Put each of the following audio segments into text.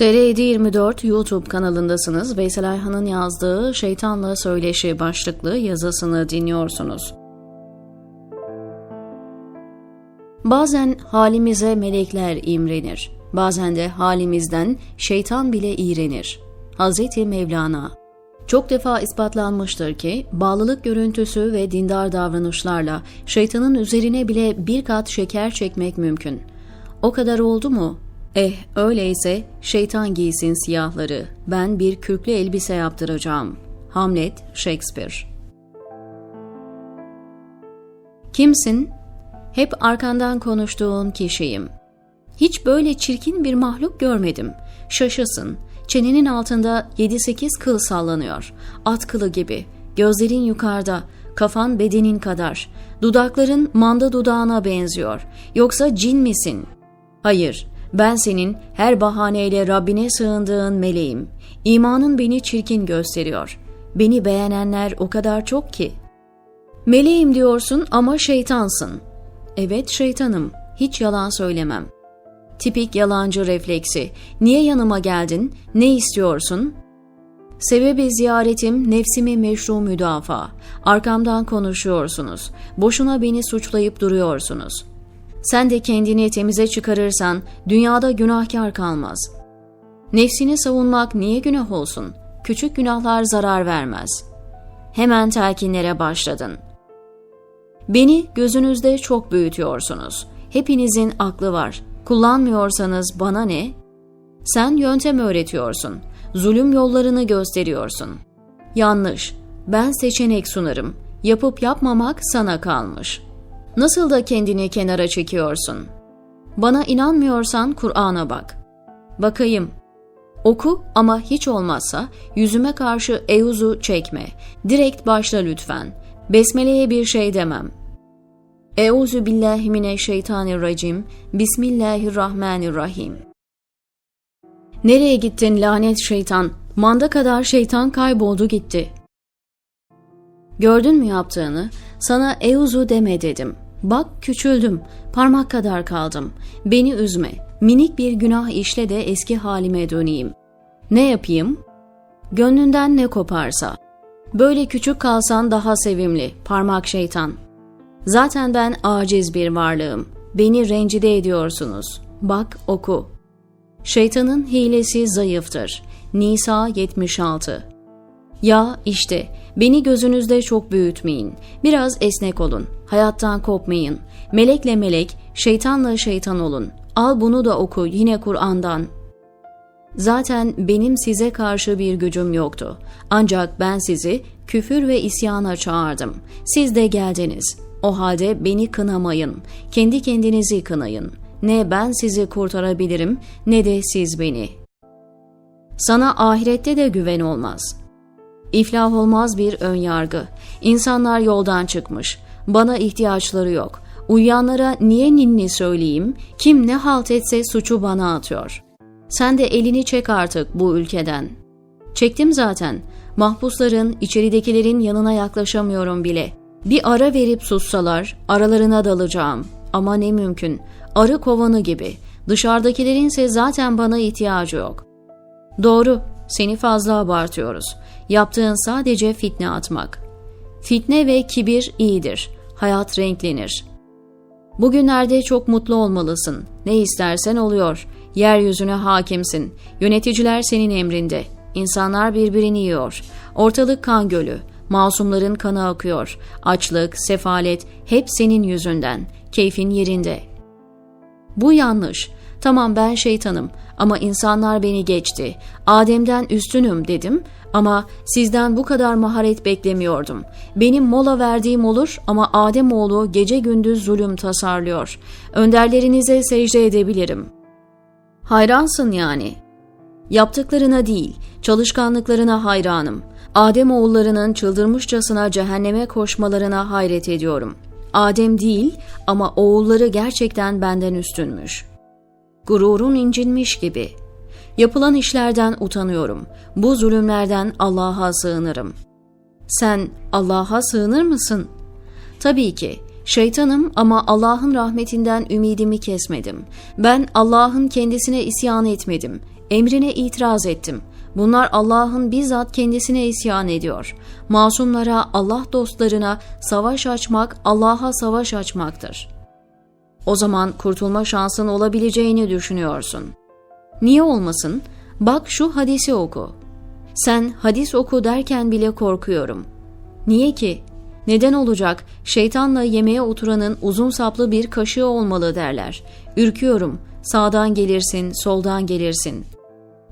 TR24 YouTube kanalındasınız. Veysel Ayhan'ın yazdığı Şeytanla Söyleşi başlıklı yazısını dinliyorsunuz. Bazen halimize melekler imrenir. Bazen de halimizden şeytan bile iğrenir. Hazreti Mevlana çok defa ispatlanmıştır ki bağlılık görüntüsü ve dindar davranışlarla şeytanın üzerine bile bir kat şeker çekmek mümkün. O kadar oldu mu? Eh öyleyse şeytan giysin siyahları, ben bir kürklü elbise yaptıracağım. Hamlet, Shakespeare Kimsin? Hep arkandan konuştuğun kişiyim. Hiç böyle çirkin bir mahluk görmedim. Şaşasın. Çenenin altında 7-8 kıl sallanıyor. At kılı gibi. Gözlerin yukarıda. Kafan bedenin kadar. Dudakların manda dudağına benziyor. Yoksa cin misin? Hayır. Ben senin her bahaneyle Rabbine sığındığın meleğim. İmanın beni çirkin gösteriyor. Beni beğenenler o kadar çok ki. Meleğim diyorsun ama şeytansın. Evet şeytanım. Hiç yalan söylemem. Tipik yalancı refleksi. Niye yanıma geldin? Ne istiyorsun? Sebebi ziyaretim nefsimi meşru müdafaa. Arkamdan konuşuyorsunuz. Boşuna beni suçlayıp duruyorsunuz. Sen de kendini temize çıkarırsan dünyada günahkar kalmaz. Nefsini savunmak niye günah olsun? Küçük günahlar zarar vermez. Hemen telkinlere başladın. Beni gözünüzde çok büyütüyorsunuz. Hepinizin aklı var. Kullanmıyorsanız bana ne? Sen yöntem öğretiyorsun. Zulüm yollarını gösteriyorsun. Yanlış. Ben seçenek sunarım. Yapıp yapmamak sana kalmış. Nasıl da kendini kenara çekiyorsun? Bana inanmıyorsan Kur'an'a bak. Bakayım. Oku ama hiç olmazsa yüzüme karşı euzu çekme. Direkt başla lütfen. Besmele'ye bir şey demem. Euzu billahi mineşşeytanirracim. Bismillahirrahmanirrahim. Nereye gittin lanet şeytan? Manda kadar şeytan kayboldu gitti. Gördün mü yaptığını? Sana euzu deme dedim. Bak küçüldüm, parmak kadar kaldım. Beni üzme, minik bir günah işle de eski halime döneyim. Ne yapayım? Gönlünden ne koparsa. Böyle küçük kalsan daha sevimli, parmak şeytan. Zaten ben aciz bir varlığım. Beni rencide ediyorsunuz. Bak oku. Şeytanın hilesi zayıftır. Nisa 76 Ya işte beni gözünüzde çok büyütmeyin. Biraz esnek olun. Hayattan kopmayın. Melekle melek, şeytanla şeytan olun. Al bunu da oku yine Kur'an'dan. Zaten benim size karşı bir gücüm yoktu. Ancak ben sizi küfür ve isyana çağırdım. Siz de geldiniz. O halde beni kınamayın. Kendi kendinizi kınayın. Ne ben sizi kurtarabilirim ne de siz beni. Sana ahirette de güven olmaz. İflah olmaz bir ön yargı. İnsanlar yoldan çıkmış. Bana ihtiyaçları yok. Uyuyanlara niye ninni söyleyeyim? Kim ne halt etse suçu bana atıyor. Sen de elini çek artık bu ülkeden. Çektim zaten. Mahpusların, içeridekilerin yanına yaklaşamıyorum bile. Bir ara verip sussalar aralarına dalacağım. Ama ne mümkün. Arı kovanı gibi. Dışarıdakilerinse zaten bana ihtiyacı yok. Doğru, seni fazla abartıyoruz. Yaptığın sadece fitne atmak. Fitne ve kibir iyidir. Hayat renklenir. Bugünlerde çok mutlu olmalısın. Ne istersen oluyor. Yeryüzüne hakimsin. Yöneticiler senin emrinde. İnsanlar birbirini yiyor. Ortalık kan gölü. Masumların kanı akıyor. Açlık, sefalet hep senin yüzünden. Keyfin yerinde. Bu yanlış. Tamam ben şeytanım ama insanlar beni geçti. Adem'den üstünüm dedim ama sizden bu kadar maharet beklemiyordum. Benim mola verdiğim olur ama Ademoğlu gece gündüz zulüm tasarlıyor. Önderlerinize secde edebilirim. Hayransın yani. Yaptıklarına değil, çalışkanlıklarına hayranım. Adem oğullarının çıldırmışçasına cehenneme koşmalarına hayret ediyorum. Adem değil ama oğulları gerçekten benden üstünmüş. Gururun incinmiş gibi. Yapılan işlerden utanıyorum. Bu zulümlerden Allah'a sığınırım. Sen Allah'a sığınır mısın? Tabii ki. Şeytanım ama Allah'ın rahmetinden ümidimi kesmedim. Ben Allah'ın kendisine isyan etmedim. emrine itiraz ettim. Bunlar Allah'ın bizzat kendisine isyan ediyor. Masumlara, Allah dostlarına savaş açmak Allah'a savaş açmaktır. O zaman kurtulma şansın olabileceğini düşünüyorsun. Niye olmasın? Bak şu hadisi oku. Sen hadis oku derken bile korkuyorum. Niye ki? Neden olacak? Şeytanla yemeğe oturanın uzun saplı bir kaşığı olmalı derler. Ürküyorum. Sağdan gelirsin, soldan gelirsin.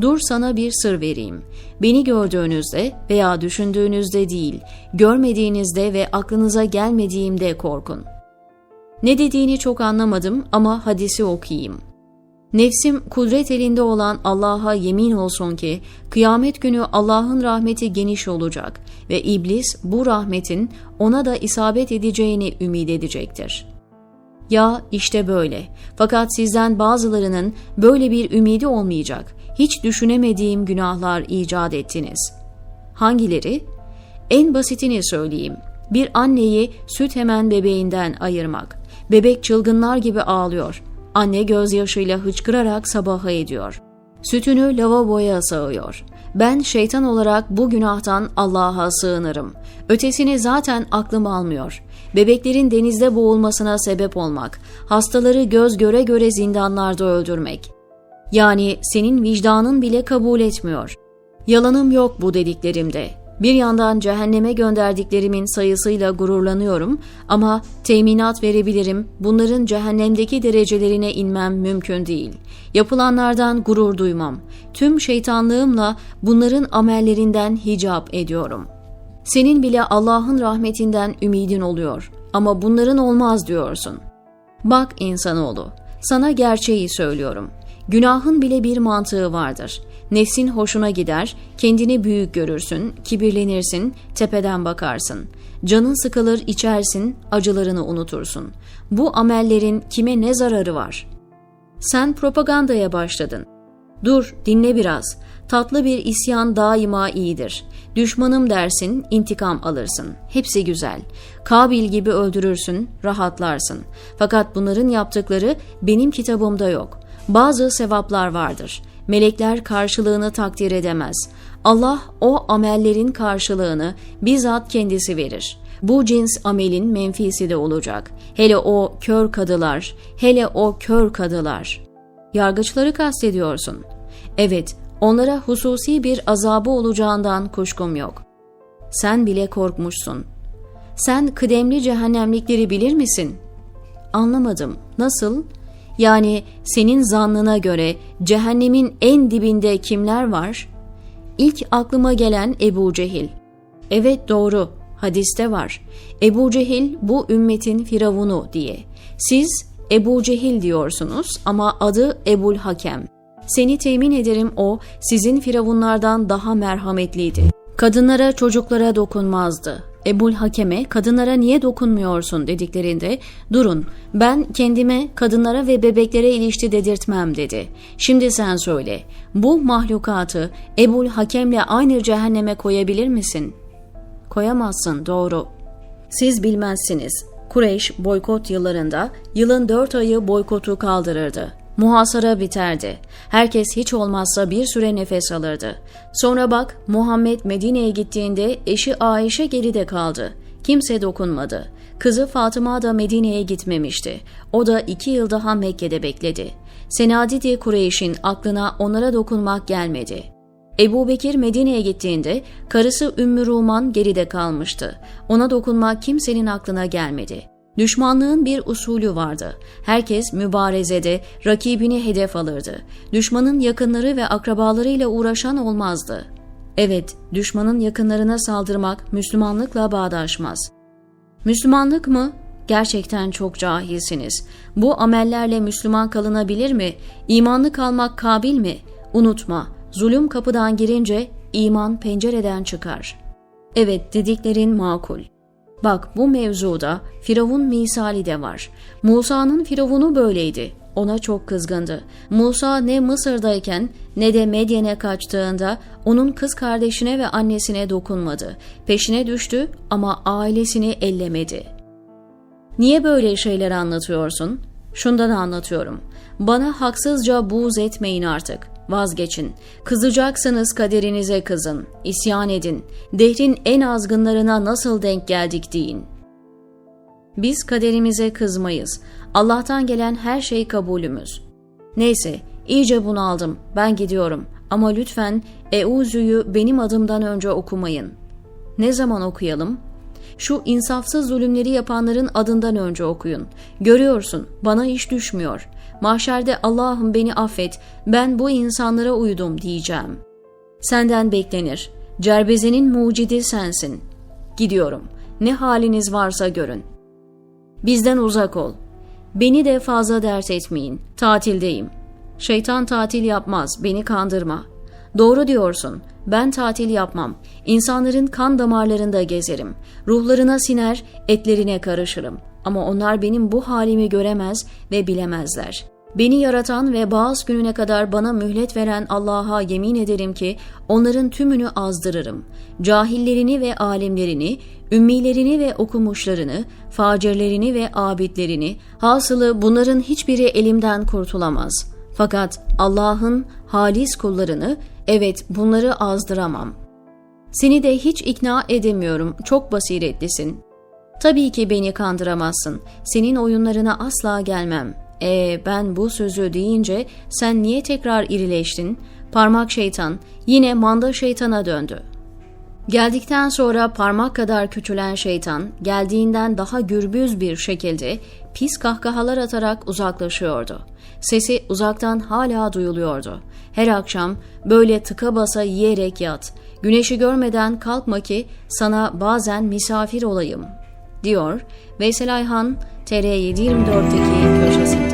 Dur sana bir sır vereyim. Beni gördüğünüzde veya düşündüğünüzde değil, görmediğinizde ve aklınıza gelmediğimde korkun. Ne dediğini çok anlamadım ama hadisi okuyayım. Nefsim kudret elinde olan Allah'a yemin olsun ki kıyamet günü Allah'ın rahmeti geniş olacak ve iblis bu rahmetin ona da isabet edeceğini ümit edecektir. Ya işte böyle. Fakat sizden bazılarının böyle bir ümidi olmayacak. Hiç düşünemediğim günahlar icat ettiniz. Hangileri? En basitini söyleyeyim. Bir anneyi süt hemen bebeğinden ayırmak. Bebek çılgınlar gibi ağlıyor. Anne gözyaşıyla hıçkırarak sabaha ediyor. Sütünü lavaboya sağıyor. Ben şeytan olarak bu günahtan Allah'a sığınırım. Ötesini zaten aklım almıyor. Bebeklerin denizde boğulmasına sebep olmak, hastaları göz göre göre zindanlarda öldürmek. Yani senin vicdanın bile kabul etmiyor. Yalanım yok bu dediklerimde. Bir yandan cehenneme gönderdiklerimin sayısıyla gururlanıyorum ama teminat verebilirim bunların cehennemdeki derecelerine inmem mümkün değil. Yapılanlardan gurur duymam. Tüm şeytanlığımla bunların amellerinden hicap ediyorum. Senin bile Allah'ın rahmetinden ümidin oluyor ama bunların olmaz diyorsun. Bak insanoğlu, sana gerçeği söylüyorum. Günahın bile bir mantığı vardır. Nefsin hoşuna gider, kendini büyük görürsün, kibirlenirsin, tepeden bakarsın. Canın sıkılır, içersin, acılarını unutursun. Bu amellerin kime ne zararı var? Sen propagandaya başladın. Dur, dinle biraz. Tatlı bir isyan daima iyidir. Düşmanım dersin, intikam alırsın. Hepsi güzel. Kabil gibi öldürürsün, rahatlarsın. Fakat bunların yaptıkları benim kitabımda yok. Bazı sevaplar vardır. Melekler karşılığını takdir edemez. Allah o amellerin karşılığını bizzat kendisi verir. Bu cins amelin menfisi de olacak. Hele o kör kadılar, hele o kör kadılar. Yargıçları kastediyorsun. Evet, onlara hususi bir azabı olacağından kuşkum yok. Sen bile korkmuşsun. Sen kıdemli cehennemlikleri bilir misin? Anlamadım. Nasıl? Yani senin zannına göre cehennemin en dibinde kimler var? İlk aklıma gelen Ebu Cehil. Evet doğru, hadiste var. Ebu Cehil bu ümmetin firavunu diye. Siz Ebu Cehil diyorsunuz ama adı Ebul Hakem. Seni temin ederim o sizin firavunlardan daha merhametliydi. Kadınlara çocuklara dokunmazdı. Ebul Hakem'e kadınlara niye dokunmuyorsun dediklerinde durun ben kendime kadınlara ve bebeklere ilişti dedirtmem dedi. Şimdi sen söyle bu mahlukatı Ebul Hakem'le aynı cehenneme koyabilir misin? Koyamazsın doğru. Siz bilmezsiniz. Kureyş boykot yıllarında yılın dört ayı boykotu kaldırırdı. Muhasara biterdi. Herkes hiç olmazsa bir süre nefes alırdı. Sonra bak Muhammed Medine'ye gittiğinde eşi Ayşe geride kaldı. Kimse dokunmadı. Kızı Fatıma da Medine'ye gitmemişti. O da iki yıl daha Mekke'de bekledi. Senadidi Kureyş'in aklına onlara dokunmak gelmedi. Ebu Bekir Medine'ye gittiğinde karısı Ümmü Ruman geride kalmıştı. Ona dokunmak kimsenin aklına gelmedi. Düşmanlığın bir usulü vardı. Herkes mübarezede rakibini hedef alırdı. Düşmanın yakınları ve akrabalarıyla uğraşan olmazdı. Evet, düşmanın yakınlarına saldırmak Müslümanlıkla bağdaşmaz. Müslümanlık mı? Gerçekten çok cahilsiniz. Bu amellerle Müslüman kalınabilir mi? İmanlı kalmak kabil mi? Unutma, zulüm kapıdan girince iman pencereden çıkar. Evet, dediklerin makul. Bak bu mevzuda Firavun misali de var. Musa'nın Firavunu böyleydi. Ona çok kızgındı. Musa ne Mısır'dayken ne de Medyen'e kaçtığında onun kız kardeşine ve annesine dokunmadı. Peşine düştü ama ailesini ellemedi. Niye böyle şeyler anlatıyorsun? Şundan anlatıyorum. Bana haksızca buğz etmeyin artık. Vazgeçin. Kızacaksanız kaderinize kızın. İsyan edin. Dehrin en azgınlarına nasıl denk geldik deyin. Biz kaderimize kızmayız. Allah'tan gelen her şey kabulümüz. Neyse, iyice bunaldım. Ben gidiyorum. Ama lütfen Euzü'yü benim adımdan önce okumayın. Ne zaman okuyalım? Şu insafsız zulümleri yapanların adından önce okuyun. Görüyorsun, bana iş düşmüyor. Mahşerde Allah'ım beni affet, ben bu insanlara uydum diyeceğim. Senden beklenir. Cerbezenin mucidi sensin. Gidiyorum. Ne haliniz varsa görün. Bizden uzak ol. Beni de fazla dert etmeyin. Tatildeyim. Şeytan tatil yapmaz, beni kandırma. Doğru diyorsun. Ben tatil yapmam. İnsanların kan damarlarında gezerim. Ruhlarına siner, etlerine karışırım. Ama onlar benim bu halimi göremez ve bilemezler. Beni yaratan ve bazı gününe kadar bana mühlet veren Allah'a yemin ederim ki onların tümünü azdırırım. Cahillerini ve alimlerini, ümmilerini ve okumuşlarını, facirlerini ve abidlerini, hasılı bunların hiçbiri elimden kurtulamaz. Fakat Allah'ın halis kullarını, evet bunları azdıramam. Seni de hiç ikna edemiyorum, çok basiretlisin. Tabii ki beni kandıramazsın. Senin oyunlarına asla gelmem. E ben bu sözü deyince sen niye tekrar irileştin? Parmak şeytan yine manda şeytana döndü. Geldikten sonra parmak kadar küçülen şeytan geldiğinden daha gürbüz bir şekilde pis kahkahalar atarak uzaklaşıyordu. Sesi uzaktan hala duyuluyordu. Her akşam böyle tıka basa yiyerek yat. Güneşi görmeden kalkma ki sana bazen misafir olayım, diyor Veysel Ayhan TR724'teki köşesinde.